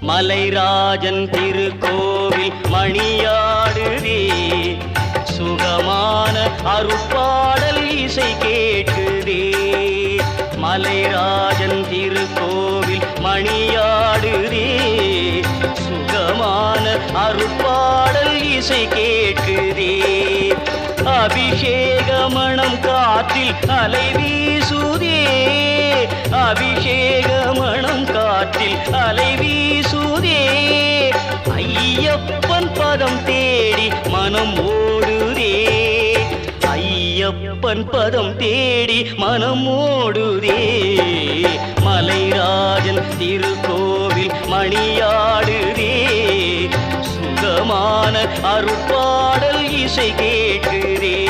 மலைராஜன் திருக்கோவில் மணியாடுதே. சுகமான அருப்பாடல் இசை கேட்குதே மலைராஜன் திருக்கோவில் மணியாடுதே. சுகமான அருப்பாடல் இசை கேட்குதே அபிஷேக மணம் காற்றில் அலை வீசுதே. அபிஷேக காற்றில் அலை வீசுதே. ஐயப்பன் பதம் தேடி மனம் ஓடுதே. ஐயப்பன் பதம் தேடி மனம் ஓடுதே. மலைராஜன் திருக்கோவில் மணியாடுதே. சுகமான அருட்பாடல் இசை கேட்குதே.